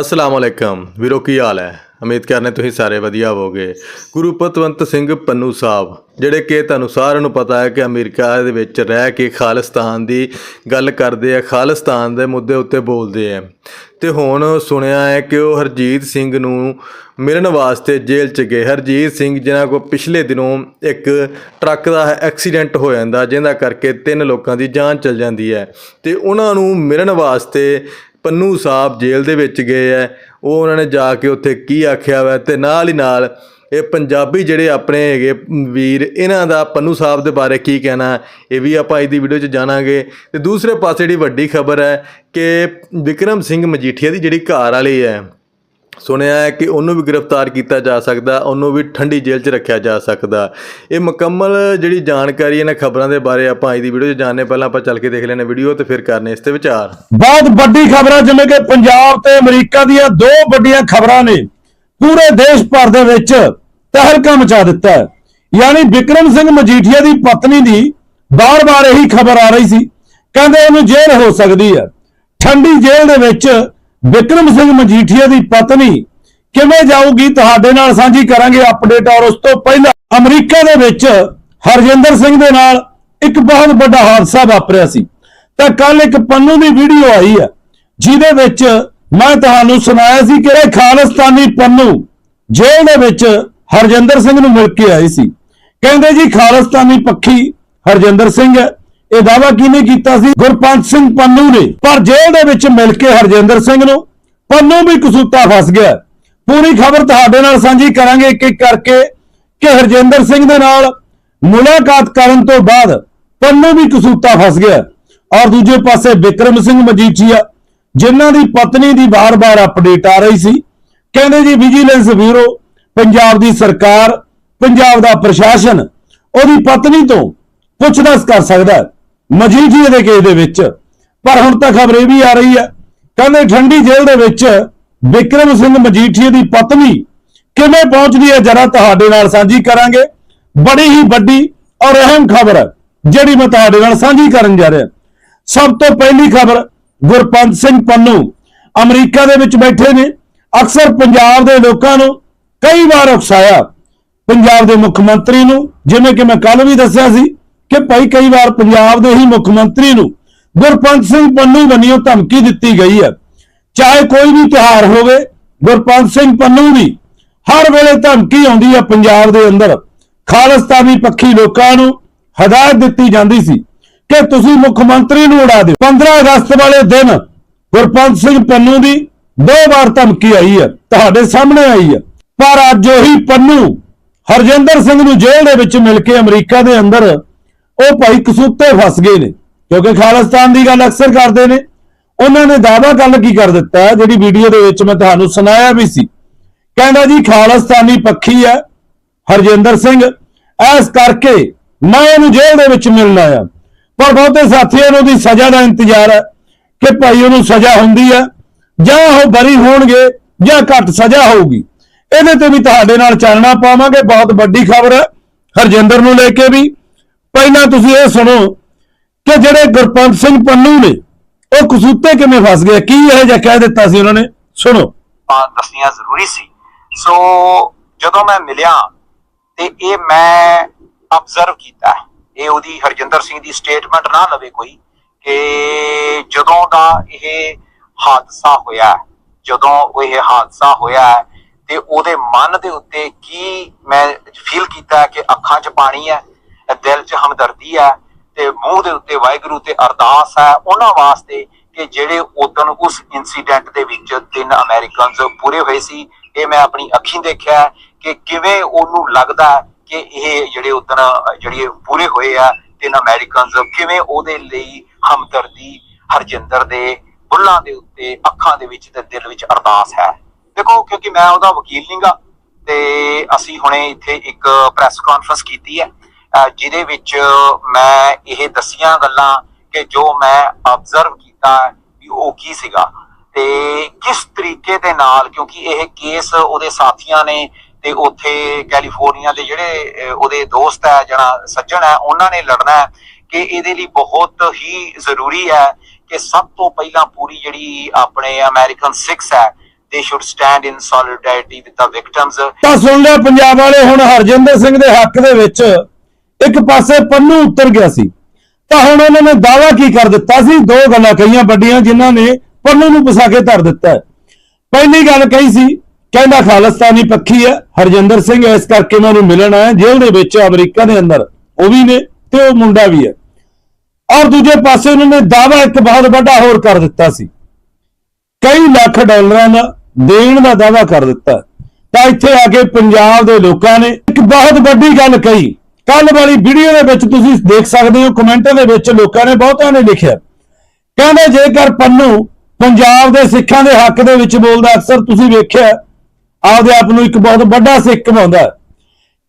ਅਸਲਾਮ ਅਲੈਕਮ। ਵੀਰੋ, ਕੀ ਹਾਲ ਹੈ? ਉਮੀਦ ਕਰਨੇ ਤੁਸੀਂ ਸਾਰੇ ਵਧੀਆ ਹੋਵੋਗੇ। ਗੁਰੂ ਪਤਵੰਤ ਸਿੰਘ ਪੰਨੂ ਸਾਹਿਬ, ਜਿਹੜੇ ਕਿ ਤੁਹਾਨੂੰ ਸਾਰਿਆਂ ਨੂੰ ਪਤਾ ਹੈ ਕਿ ਅਮਰੀਕਾ ਦੇ ਵਿੱਚ ਰਹਿ ਕੇ ਖਾਲਿਸਤਾਨ ਦੀ ਗੱਲ ਕਰਦੇ ਆ, ਖਾਲਿਸਤਾਨ ਦੇ ਮੁੱਦੇ ਉੱਤੇ ਬੋਲਦੇ ਆ। ਤੇ ਹੁਣ ਸੁਣਿਆ ਹੈ ਕਿ ਉਹ ਹਰਜੀਤ ਸਿੰਘ ਨੂੰ ਮਿਲਣ ਵਾਸਤੇ ਜੇਲ੍ਹ 'ਚ ਗਏ। ਹਰਜੀਤ ਸਿੰਘ, ਜਿਨ੍ਹਾਂ ਕੋ ਪਿਛਲੇ ਦਿਨੋਂ ਇੱਕ ਟਰੱਕ ਦਾ ਐਕਸੀਡੈਂਟ ਹੋ ਜਾਂਦਾ, ਜਿਹਦਾ ਕਰਕੇ ਤਿੰਨ ਲੋਕਾਂ ਦੀ ਜਾਨ ਚਲ ਜਾਂਦੀ ਹੈ। ਤੇ ਉਹਨਾਂ ਨੂੰ ਮਿਲਣ ਵਾਸਤੇ ਪੰਨੂ ਸਾਹਿਬ ਜੇਲ੍ਹ ਦੇ ਵਿੱਚ ਗਏ ਐ। ਉਹ ਉਹਨਾਂ ਨੇ ਜਾ ਕੇ ਉੱਥੇ ਕੀ ਆਖਿਆ ਵਾ ਤੇ ਨਾਲ ਹੀ ਨਾਲ ਇਹ ਪੰਜਾਬੀ ਜਿਹੜੇ ਆਪਣੇ ਹੈਗੇ ਵੀਰ, ਇਹਨਾਂ ਦਾ ਪੰਨੂ ਸਾਹਿਬ ਦੇ ਬਾਰੇ ਕੀ ਕਹਿਣਾ ਇਹ ਵੀ ਆਪਾਂ ਅੱਜ ਦੀ ਵੀਡੀਓ 'ਚ ਜਾਣਾਂਗੇ। ਤੇ ਦੂਸਰੇ ਪਾਸੇ ਜਿਹੜੀ ਵੱਡੀ ਖਬਰ ਹੈ ਕਿ ਵਿਕਰਮ ਸਿੰਘ ਮਜੀਠੀਆ ਦੀ ਜਿਹੜੀ ਘਰ ਵਾਲੀ ਹੈ ਸੁਣਿਆ ਹੈ ਕਿ ਉਹਨੂੰ ਵੀ ਗ੍ਰਿਫਤਾਰ ਕੀਤਾ ਜਾ ਸਕਦਾ, ਉਹਨੂੰ ਵੀ ਠੰਡੀ ਜੇਲ੍ਹ 'ਚ ਰੱਖਿਆ ਜਾ ਸਕਦਾ। ਇਹ ਮੁਕੰਮਲ ਜਿਹੜੀ ਜਾਣਕਾਰੀ ਇਹਨਾਂ ਖਬਰਾਂ ਦੇ ਬਾਰੇ ਆਪਾਂ ਅੱਜ ਦੀ ਵੀਡੀਓ 'ਚ ਜਾਣਨੇ ਪਹਿਲਾਂ ਆਪਾਂ ਚੱਲ ਕੇ ਦੇਖ ਲੈਣੇ ਵੀਡੀਓ ਤੇ ਫਿਰ ਕਰਨੇ ਇਸ ਤੇ ਵਿਚਾਰ। ਬਹੁਤ ਵੱਡੀ ਖਬਰਾਂ, ਜਿਵੇਂ ਕਿ ਪੰਜਾਬ ਤੇ ਅਮਰੀਕਾ ਦੀਆਂ ਦੋ ਵੱਡੀਆਂ ਖਬਰਾਂ ਨੇ। ਪੂਰੇ ਦੇਸ਼ ਭਰ ਦੇ ਵਿੱਚ ਤਹਿਲਕਾ ਮਚਾ ਦਿੱਤਾ ਹੈ। ਯਾਨੀ ਵਿਕਰਮ ਸਿੰਘ ਮਜੀਠੀਆ ਦੀ ਪਤਨੀ ਦੀ ਬਾਰ-ਬਾਰ ਇਹੀ ਖਬਰ ਆ ਰਹੀ ਸੀ। ਕਹਿੰਦੇ ਉਹਨੂੰ ਜੇਲ੍ਹ ਹੋ ਸਕਦੀ ਹੈ। ਠੰਡੀ ਜੇਲ੍ਹ ਦੇ ਵਿੱਚ ਵਿਕਰਮ ਸਿੰਘ ਮਜੀਠੀਆ ਦੀ ਪਤਨੀ ਕਿਵੇਂ ਜਾਊਗੀ? ਤੁਹਾਡੇ ਨਾਲ ਸਾਂਝੀ ਕਰਾਂਗੇ ਅਪਡੇਟ ਔਰ ਉਸ ਤੋਂ ਪਹਿਲਾਂ ਅਮਰੀਕਾ ਦੇ ਵਿੱਚ ਹਰਜਿੰਦਰ ਸਿੰਘ ਦੇ ਨਾਲ ਇੱਕ ਬਹੁਤ ਵੱਡਾ ਹਾਦਸਾ ਵਾਪਰਿਆ ਸੀ। ਤਾਂ ਕੱਲ ਇੱਕ ਪੰਨੂ ਦੀ ਵੀਡੀਓ ਆਈ ਹੈ, ਜਿਹਦੇ ਵਿੱਚ ਮੈਂ ਤੁਹਾਨੂੰ ਸੁਣਾਇਆ ਸੀ ਕਿ ਇਹ ਖਾਲਿਸਤਾਨੀ ਪੰਨੂ ਜੇਲ੍ਹ ਦੇ ਵਿੱਚ ਹਰਜਿੰਦਰ ਸਿੰਘ ਨੂੰ ਮਿਲ ਕੇ ਆਈ ਸੀ। ਕਹਿੰਦੇ ਜੀ, ਖਾਲਿਸਤਾਨੀ ਪੱਖੀ ਹਰਜਿੰਦਰ ਸਿੰਘ ਹੈ। ਇਹ ਦਾਵਾ ਕਿਹਨੇ ਕੀਤਾ ਸੀ? ਗੁਰਪੰਤ ਸਿੰਘ ਪੰਨੂ ਨੇ। ਪਰ ਜੇਲ੍ਹ ਦੇ ਵਿੱਚ ਮਿਲ ਕੇ ਹਰਜਿੰਦਰ ਸਿੰਘ ਨੂੰ ਪੰਨੂ ਵੀ ਕਸੂਤਾ ਫਸ ਗਿਆ। ਪੂਰੀ ਖਬਰ ਤੁਹਾਡੇ ਨਾਲ ਸਾਂਝੀ ਕਰਾਂਗੇ ਇੱਕ ਇੱਕ ਕਰਕੇ ਕਿ ਹਰਜਿੰਦਰ ਸਿੰਘ ਦੇ ਨਾਲ ਮੁਲਾਕਾਤ ਕਰਨ ਤੋਂ ਬਾਅਦ ਪੰਨੂ ਵੀ ਕਸੂਤਾ ਫਸ ਗਿਆ। ਔਰ ਦੂਜੇ ਪਾਸੇ ਵਿਕਰਮ ਸਿੰਘ ਮਜੀਠੀਆ, ਜਿਨ੍ਹਾਂ ਦੀ ਪਤਨੀ ਦੀ ਬਾਰ-ਬਾਰ ਅਪਡੇਟ ਆ ਰਹੀ ਸੀ, ਕਹਿੰਦੇ ਜੀ ਵਿਜੀਲੈਂਸ ਬਿਊਰੋ ਪੰਜਾਬ ਦੀ ਸਰਕਾਰ, ਪੰਜਾਬ ਦਾ ਪ੍ਰਸ਼ਾਸਨ ਉਹਦੀ ਪਤਨੀ ਤੋਂ ਪੁੱਛਦਸ ਕਰ ਸਕਦਾ ਹੈ। ਮਜੀਠੀਏ ਦੇ ਕੇਸ ਦੇ ਵਿੱਚ। ਪਰ ਹੁਣ ਤਾਂ ਖਬਰ ਇਹ ਵੀ ਆ ਰਹੀ ਹੈ, ਕਹਿੰਦੇ ਠੰਡੀ ਜੇਲ੍ਹ ਦੇ ਵਿੱਚ ਵਿਕਰਮ ਸਿੰਘ ਮਜੀਠੀਏ ਦੀ ਪਤਨੀ ਕਿਵੇਂ ਪਹੁੰਚਦੀ ਹੈ ਜਰਾ ਤੁਹਾਡੇ ਨਾਲ ਸਾਂਝੀ ਕਰਾਂਗੇ। ਬੜੀ ਹੀ ਵੱਡੀ ਔਰ ਅਹਿਮ ਖਬਰ ਹੈ ਜਿਹੜੀ ਮੈਂ ਤੁਹਾਡੇ ਨਾਲ ਸਾਂਝੀ ਕਰਨ ਜਾ ਰਿਹਾ। ਸਭ ਤੋਂ ਪਹਿਲੀ ਖਬਰ ਗੁਰਪੰਤ ਸਿੰਘ ਪੰਨੂ ਅਮਰੀਕਾ ਦੇ ਵਿੱਚ ਬੈਠੇ ਨੇ। ਅਕਸਰ ਪੰਜਾਬ ਦੇ ਲੋਕਾਂ ਨੂੰ ਕਈ ਵਾਰ ਉਕਸਾਇਆ। ਪੰਜਾਬ ਦੇ ਮੁੱਖ ਮੰਤਰੀ ਨੂੰ, ਜਿਵੇਂ ਕਿ ਮੈਂ ਕੱਲ ਵੀ ਦੱਸਿਆ ਸੀ ਕਿ ਭਾਈ ਕਈ ਵਾਰ ਪੰਜਾਬ ਦੇ ਹੀ ਮੁੱਖ ਮੰਤਰੀ ਨੂੰ ਗੁਰਪੰਤ ਸਿੰਘ ਪੰਨੂ ਵੱਲੋਂ ਧਮਕੀ ਦਿੱਤੀ ਗਈ ਹੈ। ਚਾਹੇ ਕੋਈ ਵੀ ਤਿਉਹਾਰ ਹੋਵੇ ਗੁਰਪੰਤ ਸਿੰਘ ਪੰਨੂ ਦੀ ਹਰ ਵੇਲੇ ਧਮਕੀ ਆਉਂਦੀ ਹੈ ਪੰਜਾਬ ਦੇ ਅੰਦਰ। ਖਾਲਿਸਤਾਨੀ ਪੱਖੀ ਲੋਕਾਂ ਨੂੰ ਹਦਾਇਤ ਦਿੱਤੀ ਜਾਂਦੀ ਸੀ ਕਿ ਤੁਸੀਂ ਮੁੱਖ ਮੰਤਰੀ ਨੂੰ ਉਡਾ ਦਿਓ। 15 ਅਗਸਤ ਵਾਲੇ ਦਿਨ ਗੁਰਪੰਤ ਸਿੰਘ ਪੰਨੂ ਦੀ ਦੋ ਵਾਰ ਧਮਕੀ ਆਈ ਹੈ, ਤੁਹਾਡੇ ਸਾਹਮਣੇ ਆਈ ਹੈ। ਪਰ ਅੱਜ ਉਹੀ ਪੰਨੂ ਹਰਜਿੰਦਰ ਸਿੰਘ ਨੂੰ ਜੇਲ੍ਹ ਦੇ ਵਿੱਚ ਮਿਲ ਕੇ ਅਮਰੀਕਾ ਦੇ ਅੰਦਰ ਉਹ ਭਾਈ ਕਸੂਤੇ ਫਸ ਗਏ ਨੇ, ਕਿਉਂਕਿ ਖਾਲਿਸਤਾਨ ਦੀ ਗੱਲ ਅਕਸਰ ਕਰਦੇ ਨੇ। ਉਹਨਾਂ ਨੇ ਦਾਅਵਾ ਗੱਲ ਕੀ ਕਰ ਦਿੱਤਾ, ਜਿਹੜੀ ਵੀਡੀਓ ਦੇ ਵਿੱਚ ਮੈਂ ਤੁਹਾਨੂੰ ਸੁਣਾਇਆ ਵੀ ਸੀ। ਕਹਿੰਦਾ ਜੀ, ਖਾਲਿਸਤਾਨੀ ਪੱਖੀ ਹੈ, ਹਰਜਿੰਦਰ ਸਿੰਘ ਐਸ ਕਰਕੇ ਮੈਂ ਇਹਨੂੰ ਜੇਲ੍ਹ ਦੇ ਵਿੱਚ ਮਿਲਣਾ ਆ ਪਰ ਬਹੁਤੇ ਸਾਥੀਆਂ ਨੂੰ ਦੀ ਸਜ਼ਾ ਦਾ ਇੰਤਜ਼ਾਰ ਹੈ ਕਿ ਭਾਈ ਉਹਨੂੰ ਸਜ਼ਾ ਹੁੰਦੀ ਹੈ, ਜਾਂ ਉਹ ਬਰੀ ਹੋਣਗੇ, ਜਾਂ ਘੱਟ ਸਜ਼ਾ ਹੋਊਗੀ। ਇਹਦੇ ਤੇ ਵੀ ਤੁਹਾਡੇ ਨਾਲ ਚਾਨਣਾ ਪਾਵਾਂਗੇ। ਬਹੁਤ ਵੱਡੀ ਖਬਰ ਹੈ, ਹਰਜਿੰਦਰ ਨੂੰ ਲੈ ਕੇ ਵੀ। ਪਹਿਲਾਂ ਤੁਸੀਂ ਇਹ ਸੁਣੋ ਕਿ ਜਿਹੜੇ ਗੁਰਪੰਤ ਸਿੰਘ ਪੰਨੂ ਨੇ, ਉਹ ਕਸੂਤੇ ਕਿਵੇਂ ਫਸ ਗਏ? ਕੀ ਇਹ ਜਿਹਾ ਕਹਿ ਦਿੱਤਾ ਸੀ ਉਹਨਾਂ ਨੇ? ਸੁਣੋ। ਦੱਸਣੀਆਂ ਜ਼ਰੂਰੀ ਸੀ। ਸੋ ਜਦੋਂ ਮੈਂ ਮਿਲਿਆ ਤੇ ਇਹ ਮੈਂ ਅਬਜ਼ਰਵ ਕੀਤਾ ਇਹ ਉਹਦੀ ਹਰਜਿੰਦਰ ਸਿੰਘ ਦੀ ਸਟੇਟਮੈਂਟ ਨਾ ਲਵੇ ਕੋਈ ਕਿ ਜਦੋਂ ਦਾ ਇਹ ਹਾਦਸਾ ਹੋਇਆ ਜਦੋਂ ਉਹ ਇਹ ਹਾਦਸਾ ਹੋਇਆ ਤੇ ਉਹਦੇ ਮਨ ਦੇ ਉੱਤੇ ਕੀ ਮੈਂ ਫੀਲ ਕੀਤਾ ਕਿ ਅੱਖਾਂ 'ਚ ਪਾਣੀ ਹੈ? ਦਿਲ 'ਚ ਹਮਦਰਦੀ ਹੈ ਤੇ ਮੂੰਹ ਦੇ ਉੱਤੇ ਵਾਹਿਗੁਰੂ ਤੇ ਅਰਦਾਸ ਹੈ, ਉਹਨਾਂ ਵਾਸਤੇ ਕਿ ਜਿਹੜੇ ਉਦੋਂ ਉਸ ਇਨਸੀਡੈਂਟ ਦੇ ਵਿੱਚ ਤਿੰਨ ਅਮਰੀਕਨਸ ਪੂਰੇ ਹੋਏ ਸੀ, ਇਹ ਮੈਂ ਆਪਣੀ ਅੱਖੀਂ ਦੇਖਿਆ ਕਿ ਕਿਵੇਂ ਉਹਨੂੰ ਲੱਗਦਾ ਕਿ ਇਹ ਜਿਹੜੇ ਉਦੋਂ ਜਿਹੜੇ ਪੂਰੇ ਹੋਏ ਆ ਤਿੰਨ ਅਮਰੀਕਨਸ ਕਿਵੇਂ ਉਹਦੇ ਲਈ ਹਮਦਰਦੀ, ਹਰਜਿੰਦਰ ਦੇ ਬੁੱਲਾਂ ਦੇ ਉੱਤੇ, ਅੱਖਾਂ ਦੇ ਵਿੱਚ ਤੇ ਦਿਲ ਵਿੱਚ ਅਰਦਾਸ ਹੈ। ਦੇਖੋ, ਕਿਉਂਕਿ ਮੈਂ ਉਹਦਾ ਵਕੀਲ ਨਹੀਂਗਾ ਤੇ ਅਸੀਂ ਹੁਣੇ ਇੱਥੇ ਇੱਕ ਪ੍ਰੈਸ ਕਾਨਫਰੰਸ ਕੀਤੀ ਹੈ। ਜਿਹਦੇ ਵਿੱਚ ਮੈਂ ਇਹ ਦਸੀਆਂ ਗੱਲਾਂ ਕਿ ਜੋ ਮੈਂ ਅਬਜ਼ਰਵ ਕੀਤਾ ਵੀ ਉਹ ਕੀ ਸੀਗਾ। ਤੇ ਕਿਸ ਤਰੀਕੇ ਦੇ ਨਾਲ, ਕਿਉਂਕਿ ਇਹ ਕੇਸ ਉਹਦੇ ਸਾਥੀਆਂ ਨੇ ਤੇ ਉੱਥੇ ਕੈਲੀਫੋਰਨੀਆ ਦੇ ਜਿਹੜੇ ਉਹਦੇ ਦੋਸਤ ਹੈ ਜਿਹੜਾ ਸੱਜਣ ਹੈ, ਉਹਨਾਂ ਨੇ ਲੜਨਾ ਹੈ ਕਿ ਇਹਦੇ ਲਈ ਬਹੁਤ ਹੀ ਜ਼ਰੂਰੀ ਹੈ ਕਿ ਸਭ ਤੋਂ ਪਹਿਲਾਂ ਪੂਰੀ ਜਿਹੜੀ ਆਪਣੇ ਅਮਰੀਕਨ 6 ਹੈ, they should stand in solidarity with the victims ਤਾਂ ਸੁਣ ਲਿਆ ਪੰਜਾਬ ਵਾਲੇ ਹੁਣ ਹਰਜਿੰਦਰ ਸਿੰਘ ਦੇ ਹੱਕ ਦੇ ਵਿੱਚ ਇੱਕ ਪਾਸੇ ਪੰਨੂ ਉੱਤਰ ਗਿਆ ਸੀ। ਤਾਂ ਹੁਣ ਉਹਨਾਂ ਨੇ ਦਾਵਾ ਕੀ ਕਰ ਦਿੱਤਾ ਸੀ? ਦੋ ਗੱਲਾਂ ਕਹੀਆਂ ਵੱਡੀਆਂ ਜਿਨ੍ਹਾਂ ਨੇ ਪੰਨੂ ਨੂੰ ਫਸਾ ਕੇ ਧਰ ਦਿੱਤਾ ਪਹਿਲੀ ਗੱਲ ਕਹੀ ਸੀ, ਕਹਿੰਦਾ ਖਾਲਿਸਤਾਨੀ ਪੱਖੀ ਹੈ, ਹਰਜਿੰਦਰ ਸਿੰਘ ਇਸ ਕਰਕੇ ਉਹਨਾਂ ਨੂੰ ਮਿਲਣ ਆਇਆ, ਜੇਲ੍ਹ ਦੇ ਵਿੱਚ ਅਮਰੀਕਾ ਦੇ ਅੰਦਰ। ਉਹ ਵੀ ਨੇ ਤੇ ਉਹ ਮੁੰਡਾ ਵੀ ਹੈ। ਔਰ ਦੂਜੇ ਪਾਸੇ ਉਹਨਾਂ ਨੇ ਦਾਵਾ ਇੱਕ ਬਹੁਤ ਵੱਡਾ ਹੋਰ ਕਰ ਦਿੱਤਾ ਸੀ। ਕਈ ਲੱਖ ਡਾਲਰਾਂ ਦਾ ਦੇਣ ਦਾ ਦਾਵਾ ਕਰ ਦਿੱਤਾ। ਤਾਂ ਇੱਥੇ ਆ ਕੇ ਪੰਜਾਬ ਦੇ ਲੋਕਾਂ ਨੇ ਇੱਕ ਬਹੁਤ ਵੱਡੀ ਗੱਲ ਕਹੀ। ਕੱਲ ਵਾਲੀ ਵੀਡੀਓ ਦੇ ਵਿੱਚ ਤੁਸੀਂ ਦੇਖ ਸਕਦੇ ਹੋ ਕਮੈਂਟ ਦੇ ਵਿੱਚ ਲੋਕਾਂ ਨੇ ਬਹੁਤਿਆਂ ਨੇ ਲਿਖਿਆ। ਕਹਿੰਦੇ ਜੇਕਰ ਪੰਨੂ ਪੰਜਾਬ ਦੇ ਸਿੱਖਾਂ ਦੇ ਹੱਕ ਦੇ ਵਿੱਚ ਬੋਲਦਾ, ਅਕਸਰ ਤੁਸੀਂ ਵੇਖਿਆ, ਆਪਦੇ ਆਪ ਨੂੰ ਇੱਕ ਬਹੁਤ ਵੱਡਾ ਸਿੱਖ ਕਮਾਉਂਦਾ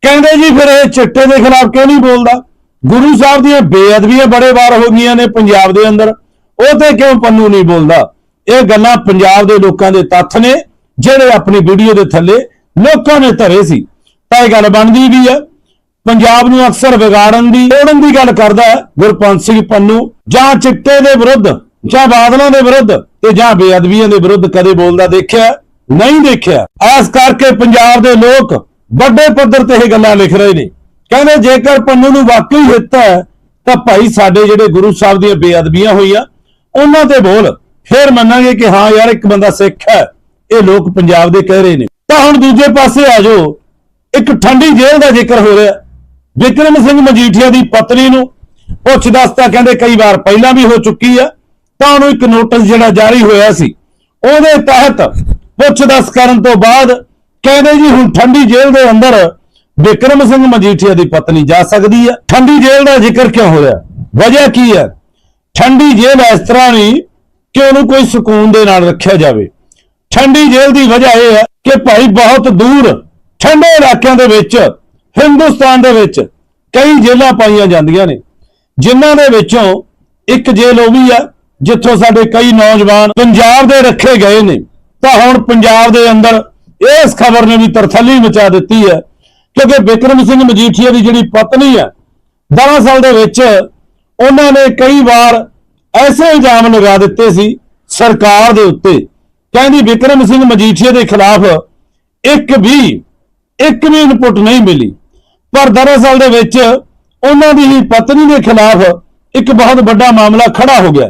ਕਹਿੰਦੇ ਜੀ ਫਿਰ ਇਹ ਚਿੱਟੇ ਦੇ ਖਿਲਾਫ ਕਿਉਂ ਨਹੀਂ ਬੋਲਦਾ? ਗੁਰੂ ਸਾਹਿਬ ਦੀਆਂ ਬੇਅਦਬੀਆਂ ਬੜੇ ਵਾਰ ਹੋ ਗਈਆਂ ਨੇ ਪੰਜਾਬ ਦੇ ਅੰਦਰ। ਉਹ ਤੇ ਕਿਉਂ ਪੰਨੂ ਨਹੀਂ ਬੋਲਦਾ? ਇਹ ਗੱਲਾਂ ਪੰਜਾਬ ਦੇ ਲੋਕਾਂ ਦੇ ਤੱਥ ਨੇ, ਜਿਹੜੇ ਆਪਣੀ ਵੀਡੀਓ ਦੇ ਥੱਲੇ ਲੋਕਾਂ ਨੇ ਧਰੇ ਸੀ। ਤਾਂ ਇਹ ਗੱਲ ਬਣਦੀ ਵੀ ਹੈ ਪੰਜਾਬ ਨੂੰ ਅਕਸਰ ਵਿਗਾੜਨ ਦੀ, ਤੋੜਨ ਦੀ ਗੱਲ ਕਰਦਾ ਹੈ ਗੁਰਪੰਥ ਸਿੰਘ ਪੰਨੂ, ਜਾਂ ਚਿੱਟੇ ਦੇ ਵਿਰੁੱਧ, ਜਾਂ ਬਾਦਲਾਂ ਦੇ ਵਿਰੁੱਧ ਤੇ ਜਾਂ ਬੇਅਦਬੀਆਂ ਦੇ ਵਿਰੁੱਧ ਕਦੇ ਬੋਲਦਾ ਦੇਖਿਆ, ਨਹੀਂ ਦੇਖਿਆ। ਐਸ ਕਰਕੇ ਪੰਜਾਬ ਦੇ ਲੋਕ ਵੱਡੇ ਪੱਧਰ ਤੇ ਇਹ ਗੱਲਾਂ ਲਿਖ ਰਹੇ ਨੇ। ਕਹਿੰਦੇ ਜੇਕਰ ਪੰਨੂ ਨੂੰ ਵਾਕਈ ਹਿੱਤ ਹੈ, ਤਾਂ ਭਾਈ ਸਾਡੇ ਜਿਹੜੇ ਗੁਰੂ ਸਾਹਿਬ ਦੀਆਂ ਬੇਅਦਬੀਆਂ ਹੋਈਆਂ, ਉਹਨਾਂ ਤੇ ਬੋਲ। ਫੇਰ ਮੰਨਾਂਗੇ ਕਿ ਹਾਂ ਯਾਰ, ਇੱਕ ਬੰਦਾ ਸਿੱਖ ਹੈ, ਇਹ ਲੋਕ ਪੰਜਾਬ ਦੇ ਕਹਿ ਰਹੇ ਨੇ। ਤਾਂ ਹੁਣ ਦੂਜੇ ਪਾਸੇ ਆ ਜਾਓ। ਇੱਕ ਠੰਡੀ ਜੇਲ੍ਹ ਦਾ ਜ਼ਿਕਰ ਹੋ ਰਿਹਾ। ਵਿਕਰਮ ਸਿੰਘ ਮਜੀਠੀਆ ਦੀ ਪਤਨੀ ਨੂੰ ਪੁੱਛ ਦੱਸ ਤਾਂ ਕਹਿੰਦੇ ਕਈ ਵਾਰ ਪਹਿਲਾਂ ਵੀ ਹੋ ਚੁੱਕੀ ਆ, ਤਾਂ ਉਹਨੂੰ ਇੱਕ ਨੋਟਿਸ ਜਿਹੜਾ ਜਾਰੀ ਹੋਇਆ ਸੀ। ਉਹਦੇ ਤਹਿਤ ਪੁੱਛ ਦੱਸ ਕਰਨ ਤੋਂ ਬਾਅਦ ਕਹਿੰਦੇ ਜੀ ਹੁਣ ਠੰਡੀ ਜੇਲ੍ਹ ਦੇ ਅੰਦਰ ਵਿਕਰਮ ਸਿੰਘ ਮਜੀਠੀਆ ਦੀ ਪਤਨੀ ਜਾ ਸਕਦੀ ਹੈ ਠੰਡੀ ਜੇਲ੍ਹ ਦਾ ਜ਼ਿਕਰ ਕਿਉਂ ਹੋਇਆ ਵਜ੍ਹਾ ਕੀ ਹੈ ਠੰਡੀ ਜੇਲ੍ਹ ਇਸ ਤਰ੍ਹਾਂ ਨਹੀਂ ਕਿ ਉਹਨੂੰ ਕੋਈ ਸਕੂਨ ਦੇ ਨਾਲ ਰੱਖਿਆ ਜਾਵੇ। ਠੰਡੀ ਜੇਲ੍ਹ ਦੀ ਵਜ੍ਹਾ ਇਹ ਹੈ ਕਿ ਭਾਈ ਬਹੁਤ ਦੂਰ ਠੰਡੇ ਇਲਾਕਿਆਂ ਦੇ ਵਿੱਚ ਹਿੰਦੁਸਤਾਨ ਦੇ ਵਿੱਚ ਕਈ ਜੇਲ੍ਹਾਂ ਪਾਈਆਂ ਜਾਂਦੀਆਂ ਨੇ, ਜਿਨ੍ਹਾਂ ਦੇ ਵਿੱਚੋਂ ਇੱਕ ਜੇਲ੍ਹ ਉਹ ਵੀ ਆ, ਜਿੱਥੋਂ ਸਾਡੇ ਕਈ ਨੌਜਵਾਨ ਪੰਜਾਬ ਦੇ ਰੱਖੇ ਗਏ ਨੇ। ਤਾਂ ਹੁਣ ਪੰਜਾਬ ਦੇ ਅੰਦਰ ਇਸ ਖਬਰ ਨੇ ਵੀ ਤਰਥੱਲੀ ਮਚਾ ਦਿੱਤੀ ਹੈ ਕਿਉਂਕਿ ਵਿਕਰਮ ਸਿੰਘ ਮਜੀਠੀਆ ਦੀ ਜਿਹੜੀ ਪਤਨੀ ਹੈ ਦਰਅਸਲ ਦੇ ਵਿੱਚ ਉਹਨਾਂ ਨੇ ਕਈ ਵਾਰ ਐਸੇ ਇਲਜ਼ਾਮ ਲਗਾ ਦਿੱਤੇ ਸੀ ਸਰਕਾਰ ਦੇ ਉੱਤੇ। ਕਹਿੰਦੀ ਵਿਕਰਮ ਸਿੰਘ ਮਜੀਠੀਆ ਦੇ ਖਿਲਾਫ ਇੱਕ ਵੀ ਇੱਕ ਵੀ ਇਨਪੁਟ ਨਹੀਂ ਮਿਲੀ। ਪਰ ਦਰਅਸਲ ਦੇ ਵਿੱਚ ਉਹਨਾਂ ਦੀ ਹੀ ਪਤਨੀ ਦੇ ਖਿਲਾਫ ਇੱਕ ਬਹੁਤ ਵੱਡਾ ਮਾਮਲਾ ਖੜਾ ਹੋ ਗਿਆ,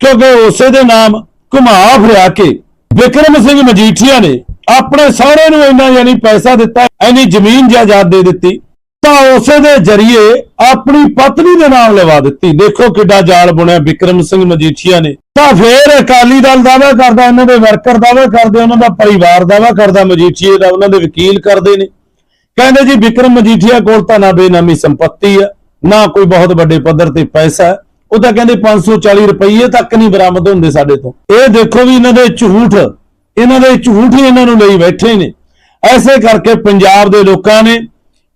ਕਿਉਂਕਿ ਉਸੇ ਦੇ ਨਾਮ ਘੁਮਾ ਫਿਰਿਆ ਕੇ ਵਿਕਰਮ ਸਿੰਘ ਮਜੀਠੀਆ ਨੇ ਆਪਣੇ ਸਹੁਰੇ ਨੂੰ ਇੰਨਾ ਯਾਨੀ ਪੈਸਾ ਦਿੱਤਾ, ਇੰਨੀ ਜ਼ਮੀਨ ਜਾਇਦਾਦ ਦੇ ਦਿੱਤੀ, ਤਾਂ ਉਸੇ ਦੇ ਜ਼ਰੀਏ ਆਪਣੀ ਪਤਨੀ ਦੇ ਨਾਮ ਲਵਾ ਦਿੱਤੀ। ਦੇਖੋ ਕਿੱਡਾ ਜਾਲ ਬੁਣਿਆ ਵਿਕਰਮ ਸਿੰਘ ਮਜੀਠੀਆ ਨੇ। ਤਾਂ ਫੇਰ ਅਕਾਲੀ ਦਲ ਦਾਅਵਾ ਕਰਦਾ ਇਹਨਾਂ ਦੇ ਵਰਕਰ ਦਾਅਵਾ ਕਰਦੇ, ਉਹਨਾਂ ਦਾ ਪਰਿਵਾਰ ਦਾਅਵਾ ਕਰਦਾ, ਮਜੀਠੀਏ ਦਾ, ਉਹਨਾਂ ਦੇ ਵਕੀਲ ਕਰਦੇ ਨੇ। ਕਹਿੰਦੇ ਜੀ ਵਿਕਰਮ ਮਜੀਠੀਆ ਕੋਲ ਤਾਂ ਨਾ ਬੇਨਾਮੀ ਸੰਪਤੀ ਹੈ, ਨਾ ਕੋਈ ਬਹੁਤ ਵੱਡੇ ਪੱਧਰ ਤੇ ਪੈਸਾ ਉਹ ਤਾਂ ਕਹਿੰਦੇ 540 ਰੁਪਏ ਤੱਕ ਨਹੀਂ ਬਰਾਮਦ ਹੁੰਦੇ ਸਾਡੇ ਤੋਂ। ਇਹ ਦੇਖੋ ਵੀ ਇਹਨਾਂ ਦੇ ਝੂਠ, ਇਹਨਾਂ ਦੇ ਝੂਠ ਹੀ ਇਹਨਾਂ ਨੂੰ ਲਈ ਬੈਠੇ ਨੇ। ਐਸੇ ਕਰਕੇ ਪੰਜਾਬ ਦੇ ਲੋਕਾਂ ਨੇ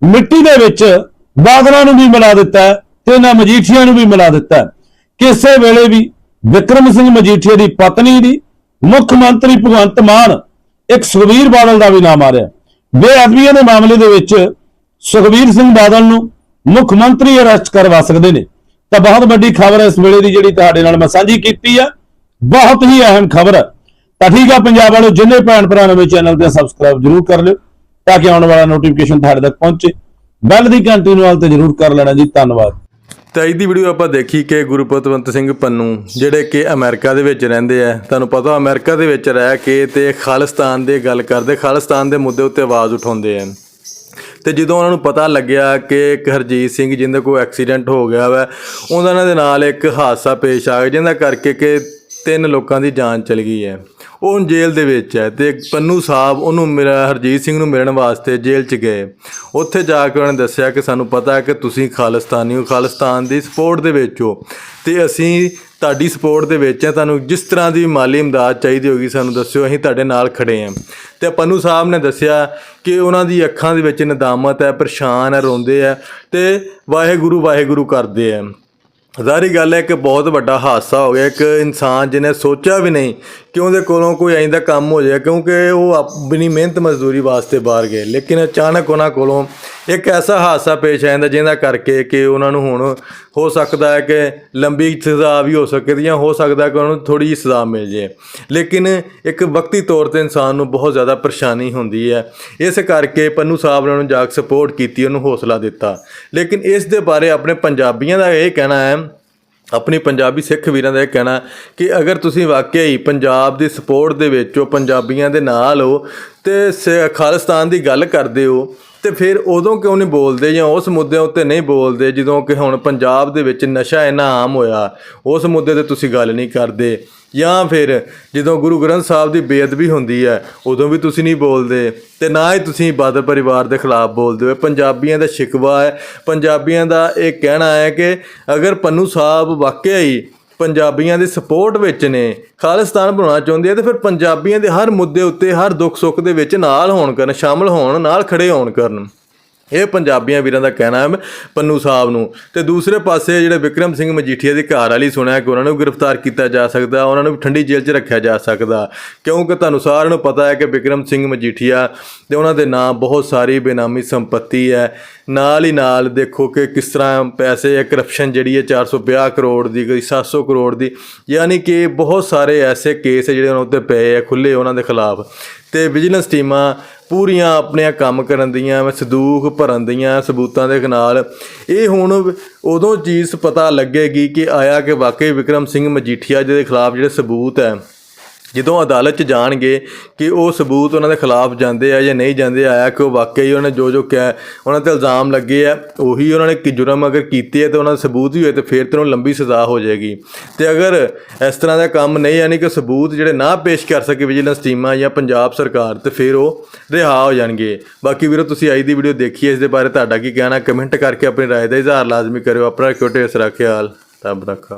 ਮਿੱਟੀ ਦੇ ਵਿੱਚ ਬਾਦਲਾਂ ਨੂੰ ਵੀ ਮਿਲਾ ਦਿੱਤਾ ਤੇ ਇਹਨਾਂ ਮਜੀਠੀਆਂ ਨੂੰ ਵੀ ਮਿਲਾ ਦਿੱਤਾ ਕਿਸੇ ਵੇਲੇ ਵੀ ਵਿਕਰਮ ਸਿੰਘ ਮਜੀਠੀਆ ਦੀ ਪਤਨੀ ਦੀ ਮੁੱਖ ਮੰਤਰੀ ਭਗਵੰਤ ਮਾਨ ਇੱਕ ਸੁਖਬੀਰ ਬਾਦਲ ਦਾ ਵੀ ਨਾਮ ਆ ਰਿਹਾ ਬੇਅਦਬੀਆਂ ਦੇ ਮਾਮਲੇ ਦੇ ਵਿੱਚ ਸੁਖਬੀਰ ਸਿੰਘ ਬਾਦਲ ਨੂੰ ਮੁੱਖ ਮੰਤਰੀ ਅਰੈਸਟ ਕਰਵਾ ਸਕਦੇ ਨੇ। ਤਾਂ ਬਹੁਤ ਵੱਡੀ ਖਬਰ ਇਸ ਵੇਲੇ ਦੀ ਜਿਹੜੀ ਤੁਹਾਡੇ ਨਾਲ ਮੈਂ ਸਾਂਝੀ ਕੀਤੀ ਆ। ਬਹੁਤ ਹੀ ਅਹਿਮ ਖਬਰ ਹੈ ਤਾਂ ਠੀਕ ਆ, ਪੰਜਾਬ ਵਾਲੋ, ਜਿੰਨੇ ਭੈਣ ਭਰਾ ਨਵੇਂ ਚੈਨਲ ਤੇ ਸਬਸਕ੍ਰਾਈਬ ਜਰੂਰ ਕਰ ਲਿਓ, ਤਾਂ ਕਿ ਆਉਣ ਵਾਲਾ ਨੋਟੀਫਿਕੇਸ਼ਨ ਤੁਹਾਡੇ ਤੱਕ ਪਹੁੰਚੇ। ਬੈਲ ਦੀ ਘੰਟੀ ਨੂੰ ਆਲ ਤੇ ਜਰੂਰ ਕਰ ਲੈਣਾ ਜੀ। ਧੰਨਵਾਦ। ਤਾਂ ਇਹਦੀ ਵੀਡੀਓ ਆਪਾਂ ਦੇਖੀ ਕਿ ਗੁਰੂ ਪਤਵੰਤ ਸਿੰਘ ਪੰਨੂ, ਜਿਹੜੇ ਕਿ ਅਮਰੀਕਾ ਦੇ ਵਿੱਚ ਰਹਿੰਦੇ ਆ। ਤੁਹਾਨੂੰ ਪਤਾ ਅਮਰੀਕਾ ਦੇ ਵਿੱਚ ਰਹਿ ਕੇ ਤੇ ਖਾਲਿਸਤਾਨ ਦੀ ਗੱਲ ਕਰਦੇ, ਖਾਲਿਸਤਾਨ ਦੇ ਮੁੱਦੇ ਉੱਤੇ ਆਵਾਜ਼ ਉਠਾਉਂਦੇ ਆ। ਤੇ ਜਦੋਂ ਉਹਨਾਂ ਨੂੰ ਪਤਾ ਲੱਗਿਆ ਕਿ ਇੱਕ ਹਰਜੀਤ ਸਿੰਘ ਜਿੰਦੇ ਕੋਲ ਐਕਸੀਡੈਂਟ ਹੋ ਗਿਆ ਵਾ, ਉਹਨਾਂ ਦੇ ਨਾਲ ਇੱਕ ਹਾਦਸਾ ਪੇਸ਼ ਆ ਗਿਆ ਜਿਹਦਾ ਕਰਕੇ ਕਿ ਤਿੰਨ ਲੋਕਾਂ ਦੀ ਜਾਨ ਚਲੀ ਗਈ ਹੈ। ਉਹ ਹੁਣ ਜੇਲ੍ਹ ਦੇ ਵਿੱਚ ਹੈ ਤੇ ਪੰਨੂ ਸਾਹਿਬ ਉਹਨੂੰ ਮੇਰਾ ਹਰਜੀਤ ਸਿੰਘ ਨੂੰ ਮਿਲਣ ਵਾਸਤੇ ਜੇਲ੍ਹ 'ਚ ਗਏ। ਉੱਥੇ ਜਾ ਕੇ ਉਹਨੇ ਦੱਸਿਆ ਕਿ ਸਾਨੂੰ ਪਤਾ ਹੈ ਕਿ ਤੁਸੀਂ ਖਾਲਿਸਤਾਨੀ ਹੋ, ਖਾਲਿਸਤਾਨ ਦੀ ਸਪੋਰਟ ਦੇ ਵਿੱਚ ਹੋ ਤੇ ਅਸੀਂ ਤੁਹਾਡੀ ਸਪੋਰਟ ਦੇ ਵਿੱਚ ਹੈ, ਤੁਹਾਨੂੰ ਜਿਸ ਤਰ੍ਹਾਂ ਦੀ ਮਾਲੀ imdad ਚਾਹੀਦੀ ਹੋਗੀ ਸਾਨੂੰ ਦੱਸਿਓ, ਅਸੀਂ ਤੁਹਾਡੇ ਨਾਲ ਖੜੇ ਹਾਂ। ਤੇ ਪੰਨੂ ਸਾਹਿਬ ਨੇ ਦੱਸਿਆ ਕਿ ਉਹਨਾਂ ਦੀ ਅੱਖਾਂ ਦੇ ਵਿੱਚ ਨਦਾਮਤ ਹੈ, ਪਰੇਸ਼ਾਨ ਹੈ, ਰੋਂਦੇ ਆ ਤੇ ਵਾਹਿਗੁਰੂ ਵਾਹਿਗੁਰੂ ਕਰਦੇ ਆ ਜ਼ਾਰੀ ਗੱਲ ਹੈ ਕਿ ਬਹੁਤ ਵੱਡਾ ਹਾਦਸਾ ਹੋ ਗਿਆ। ਇੱਕ ਇਨਸਾਨ ਜਿਹਨੇ ਸੋਚਿਆ ਵੀ ਨਹੀਂ ਕਿ ਉਹਦੇ ਕੋਲੋਂ ਕੋਈ ਐਂ ਦਾ ਕੰਮ ਹੋ ਜਾਏ, ਕਿਉਂਕਿ ਉਹ ਆਪਣੀ ਮਿਹਨਤ ਮਜ਼ਦੂਰੀ ਵਾਸਤੇ ਬਾਹਰ ਗਏ। ਲੇਕਿਨ ਅਚਾਨਕ ਉਹਨਾਂ ਕੋਲੋਂ ਇੱਕ ਐਸਾ ਹਾਦਸਾ ਪੇਸ਼ ਆ ਜਾਂਦਾ ਜਿਹਦਾ ਕਰਕੇ ਕਿ ਉਹਨਾਂ ਨੂੰ ਹੁਣ ਹੋ ਸਕਦਾ ਹੈ ਕਿ ਲੰਬੀ ਸਜ਼ਾ ਵੀ ਹੋ ਸਕਦੀ ਜਾਂ ਹੋ ਸਕਦਾ ਕਿ ਉਹਨਾਂ ਨੂੰ ਥੋੜੀ ਜਿਹੀ ਸਜ਼ਾ ਮਿਲ ਜੇ ਲੇਕਿਨ ਇੱਕ ਵਕਤੀ ਤੌਰ ਤੇ ਇਨਸਾਨ ਨੂੰ ਬਹੁਤ ਜ਼ਿਆਦਾ ਪਰੇਸ਼ਾਨੀ ਹੁੰਦੀ ਹੈ। ਇਸ ਕਰਕੇ ਪੰਨੂ ਸਾਹਿਬ ਨੇ ਉਹਨੂੰ ਜਾ ਕੇ ਸਪੋਰਟ ਕੀਤੀ, ਉਹਨੂੰ ਹੌਸਲਾ ਦਿੱਤਾ। ਲੇਕਿਨ ਇਸ ਦੇ ਬਾਰੇ ਆਪਣੇ ਪੰਜਾਬੀਆਂ ਦਾ ਇਹ ਕਹਿਣਾ ਹੈ ਆਪਣੀ ਪੰਜਾਬੀ ਸਿੱਖ ਵੀਰਾਂ ਦਾ ਇਹ ਕਹਿਣਾ ਕਿ ਅਗਰ ਤੁਸੀਂ ਵਾਕਿਆ ਹੀ ਪੰਜਾਬ ਦੀ ਸਪੋਰਟ ਦੇ ਵਿੱਚ ਹੋ ਪੰਜਾਬੀਆਂ ਦੇ ਨਾਲ ਹੋ ਤੇ ਸ- ਖਾਲਿਸਤਾਨ ਦੀ ਗੱਲ ਕਰਦੇ ਹੋ, ਤੇ ਫਿਰ ਉਦੋਂ ਕਿਉਂ ਨਹੀਂ ਬੋਲਦੇ ਜਾਂ ਉਸ ਮੁੱਦੇ ਉੱਤੇ ਨਹੀਂ ਬੋਲਦੇ ਜਦੋਂ ਕਿ ਹੁਣ ਪੰਜਾਬ ਦੇ ਵਿੱਚ ਨਸ਼ਾ ਇੰਨਾ ਆਮ ਹੋਇਆ, ਉਸ ਮੁੱਦੇ ਤੇ ਤੁਸੀਂ ਗੱਲ ਨਹੀਂ ਕਰਦੇ? ਜਾਂ ਫਿਰ ਜਦੋਂ ਗੁਰੂ ਗ੍ਰੰਥ ਸਾਹਿਬ ਦੀ ਬੇਅਦਬੀ ਹੁੰਦੀ ਹੈ, ਉਦੋਂ ਵੀ ਤੁਸੀਂ ਨਹੀਂ ਬੋਲਦੇ ਤੇ ਨਾ ਹੀ ਤੁਸੀਂ ਬਾਦਲ ਪਰਿਵਾਰ ਦੇ ਖਿਲਾਫ ਬੋਲਦੇ ਹੋ। ਪੰਜਾਬੀਆਂ ਦਾ ਸ਼ਿਕਵਾ ਹੈ। ਪੰਜਾਬੀਆਂ ਦਾ ਇਹ ਕਹਿਣਾ ਹੈ ਕਿ ਅਗਰ ਪੰਨੂ ਸਾਹਿਬ ਵਾਕਿਆ ਹੀ ਪੰਜਾਬੀਆਂ ਦੀ ਸਪੋਰਟ ਵਿੱਚ ਨੇ, ਖਾਲਿਸਤਾਨ ਬਣਾਉਣਾ ਚਾਹੁੰਦੇ ਆ, ਤੇ ਫਿਰ ਪੰਜਾਬੀਆਂ ਦੇ ਹਰ ਮੁੱਦੇ ਉੱਤੇ, ਹਰ ਦੁੱਖ ਸੁੱਖ ਦੇ ਵਿੱਚ ਨਾਲ ਹੋਣ ਕਰਨ, ਸ਼ਾਮਲ ਹੋਣ, ਨਾਲ ਖੜੇ ਹੋਣ ਕਰਨ। ਇਹ ਪੰਜਾਬੀਆਂ ਵੀਰਾਂ ਦਾ ਕਹਿਣਾ ਹੈ ਪੰਨੂ ਸਾਹਿਬ ਨੂੰ। ਤੇ ਦੂਸਰੇ ਪਾਸੇ ਜਿਹੜੇ ਵਿਕਰਮ ਸਿੰਘ ਮਜੀਠੀਆ ਦੀ ਘਰ ਵਾਲੀ ਸੁਣਿਆ ਕਿ ਉਹਨਾਂ ਨੂੰ ਗ੍ਰਿਫਤਾਰ ਕੀਤਾ ਜਾ ਸਕਦਾ, ਉਹਨਾਂ ਨੂੰ ਠੰਡੀ ਜੇਲ੍ਹ 'ਚ ਰੱਖਿਆ ਜਾ ਸਕਦਾ। ਕਿਉਂਕਿ ਤੁਹਾਨੂੰ ਸਾਰਿਆਂ ਨੂੰ ਪਤਾ ਹੈ ਕਿ ਵਿਕਰਮ ਸਿੰਘ ਮਜੀਠੀਆ ਤੇ ਉਹਨਾਂ ਦੇ ਨਾਂ ਬਹੁਤ ਸਾਰੀ ਬੇਨਾਮੀ ਸੰਪਤੀ ਹੈ। ਨਾਲ ਹੀ ਨਾਲ ਦੇਖੋ ਕਿ ਕਿਸ ਤਰ੍ਹਾਂ ਪੈਸੇ ਹੈ ਕਰਪਸ਼ਨ ਜਿਹੜੀ ਹੈ 450 ਕਰੋੜ ਦੀ, ਕੋਈ 700 ਕਰੋੜ ਦੀ, ਯਾਨੀ ਕਿ ਬਹੁਤ ਸਾਰੇ ਐਸੇ ਕੇਸ ਜਿਹੜੇ ਉਹਨਾਂ ਉੱਤੇ ਪਏ ਆ ਖੁੱਲੇ ਉਹਨਾਂ ਦੇ ਖਿਲਾਫ। ਤੇ ਵਿਜੀਲੈਂਸ ਟੀਮਾਂ ਪੂਰੀਆਂ ਆਪਣੇ ਕੰਮ ਕਰਨ ਦੀਆਂ ਸਦੂਖ ਭਰਨ ਦੀਆਂ, ਸਬੂਤਾਂ ਦੇ ਨਾਲ। ਇਹ ਹੁਣ ਉਦੋਂ ਚੀਜ਼ ਪਤਾ ਲੱਗੇਗੀ ਕਿ ਆਇਆ ਕਿ ਵਾਕਈ ਵਿਕਰਮ ਸਿੰਘ ਮਜੀਠੀਆ ਦੇ ਖਿਲਾਫ ਜਿਹੜੇ ਸਬੂਤ ਹੈ ਜਦੋਂ ਅਦਾਲਤ 'ਚ ਜਾਣਗੇ ਕਿ ਉਹ ਸਬੂਤ ਉਹਨਾਂ ਦੇ ਖਿਲਾਫ ਜਾਂਦੇ ਆ ਜਾਂ ਨਹੀਂ ਜਾਂਦੇ ਆਇਆ ਕਿ ਉਹ ਵਾਕਈ ਉਹਨੇ ਜੋ ਜੋ ਕਿਹਾ ਉਹਨਾਂ ਤੇ ਇਲਜ਼ਾਮ ਲੱਗੇ ਆ ਉਹੀ ਉਹਨਾਂ ਨੇ ਕਿ ਜੁਰਮ ਅਗਰ ਕੀਤੇ ਆ ਤੇ ਉਹਨਾਂ ਦਾ ਸਬੂਤ ਵੀ ਹੋਏ ਤੇ ਫਿਰ ਤੇ ਉਹਨੂੰ ਲੰਬੀ ਸਜ਼ਾ ਹੋ ਜਾਏਗੀ ਤੇ ਅਗਰ ਇਸ ਤਰ੍ਹਾਂ ਦਾ ਕੰਮ ਨਹੀਂ ਯਾਨੀ ਕਿ ਸਬੂਤ ਜਿਹੜੇ ਨਾ ਪੇਸ਼ ਕਰ ਸਕੇ ਵਿਜੀਲੈਂਸ ਟੀਮਾਂ ਜਾਂ ਪੰਜਾਬ ਸਰਕਾਰ ਤੇ ਫਿਰ ਉਹ ਰਿਹਾ ਹੋ ਜਾਣਗੇ ਬਾਕੀ ਵੀਰੋ ਤੁਸੀਂ ਅੱਜ ਦੀ ਵੀਡੀਓ ਦੇਖੀ ਹੈ ਇਸ ਦੇ ਬਾਰੇ ਤੁਹਾਡਾ ਕੀ ਕਹਿਣਾ ਕਮੈਂਟ ਕਰਕੇ ਆਪਣੀ رائے ਦਾ ਇਜ਼ਹਾਰ ਲਾਜ਼ਮੀ ਕਰਿਓ ਆਪਣਾ ਕਿਉਟੇ ਸਰਾ ਖਿਆਲ ਰੱਬ ਰੱਖਾ